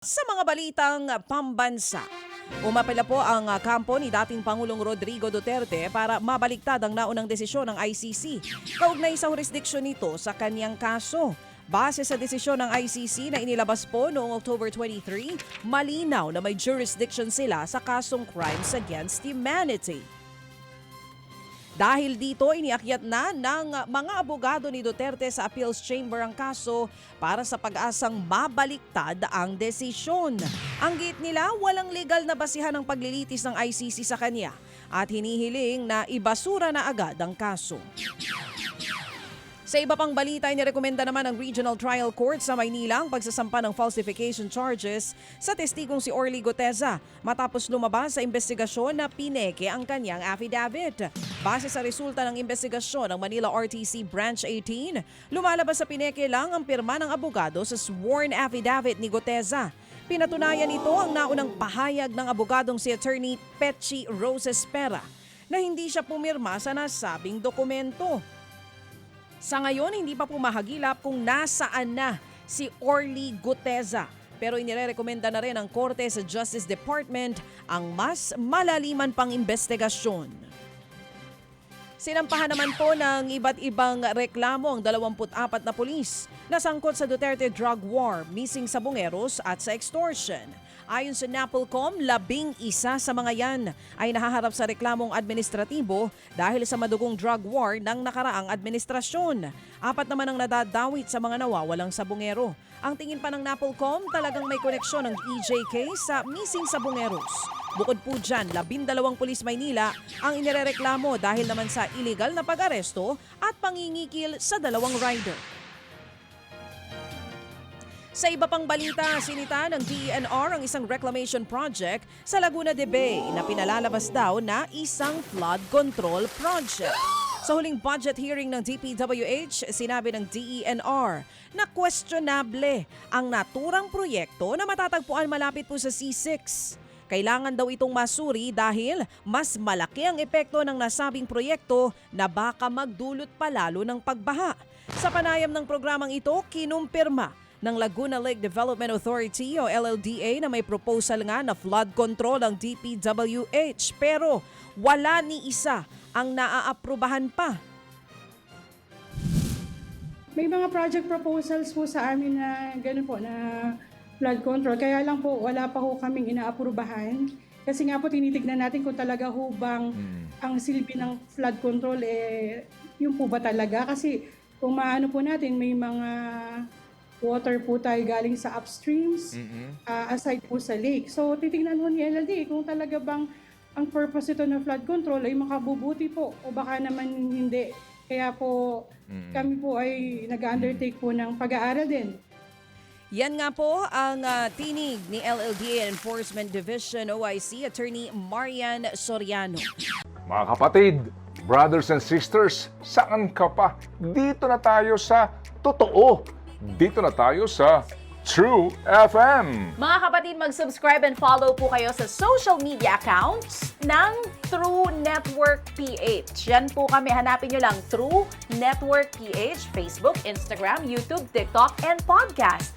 Sa mga balitang pambansa, umapela po ang kampo ni dating Pangulong Rodrigo Duterte para mabaliktad ang naunang desisyon ng ICC. Kaugnay sa jurisdiksyon nito sa kanyang kaso. Base sa desisyon ng ICC na inilabas po noong October 23, malinaw na may jurisdiction sila sa kasong crimes against humanity. Dahil dito, iniakyat na ng mga abogado ni Duterte sa Appeals Chamber ang kaso para sa pag-asang mabaliktad ang desisyon. Ang gate nila, walang legal na basihan ng paglilitis ng ICC sa kanya at hinihiling na ibasura na agad ang kaso. Sa iba pang balita, inirekomenda naman ng Regional Trial Court sa Maynila ang pagsasampa ng falsification charges sa testigong si Orly Goteza matapos lumabas sa investigasyon na pineke ang kanyang affidavit. Base sa resulta ng investigasyon ng Manila RTC Branch 18, lumalabas sa pineke lang ang pirma ng abogado sa sworn affidavit ni Goteza. Pinatunayan nito ang naunang pahayag ng abogadong si Attorney Pechi Roses Pera na hindi siya pumirma sa nasabing dokumento. Sa ngayon, hindi pa pumahagilap kung nasaan na si Orly Guteza. Pero inirekomenda na rin ng Korte sa Justice Department ang mas malaliman pang investigasyon. Sinampahan naman po ng iba't ibang reklamo ang 24 na pulis na sangkot sa Duterte drug war, missing sa bungeros at sa extortion. Ayon sa NAPOLCOM, labing isa sa mga yan ay nahaharap sa reklamong administratibo dahil sa madugong drug war ng nakaraang administrasyon. Apat naman ang nadadawit sa mga nawawalang sabungero. Ang tingin pa ng NAPOLCOM, talagang may koneksyon ng EJK sa missing sa bungeros. Bukod po dyan, labindalawang pulis Maynila ang inirereklamo dahil naman sa illegal na pag-aresto at pangingikil sa dalawang rider. Sa iba pang balita, sinita ng DENR ang isang reclamation project sa Laguna de Bay na pinalalabas daw na isang flood control project. Sa huling budget hearing ng DPWH, sinabi ng DENR na questionable ang naturang proyekto na matatagpuan malapit po sa C6. Kailangan daw itong masuri dahil mas malaki ang epekto ng nasabing proyekto na baka magdulot palalo ng pagbaha. Sa panayam ng programang ito, kinumpirma ng Laguna Lake Development Authority o LLDA na may proposal nga na flood control ang DPWH pero wala ni isa ang naaaprubahan pa. May mga project proposals po sa amin na gano'n po na flood control. Kaya lang po wala pa ho kaming inaaprubahan. Kasi nga po tinitignan natin kung talaga ho bang ang silbi ng flood control eh yung po ba talaga? Kasi kung maano po natin may mga water po tayo galing sa upstreams ah, aside po sa lake. So titignan ho ni LLD kung talaga bang ang purpose ito ng flood control ay makabubuti po o baka naman hindi. Kaya po kami po ay nag-undertake po ng pag-aaral din. Yan nga po ang ah, tinig ni LLDA Enforcement Division OIC Attorney Marian Soriano. Mga kapatid, brothers and sisters, saan ka pa? Dito na tayo sa totoo. Dito na tayo sa True FM. Mga kapatid, mag-subscribe and follow po kayo sa social media accounts ng True Network PH. Yan po kami. Hanapin nyo lang True Network PH, Facebook, Instagram, YouTube, TikTok, and podcast.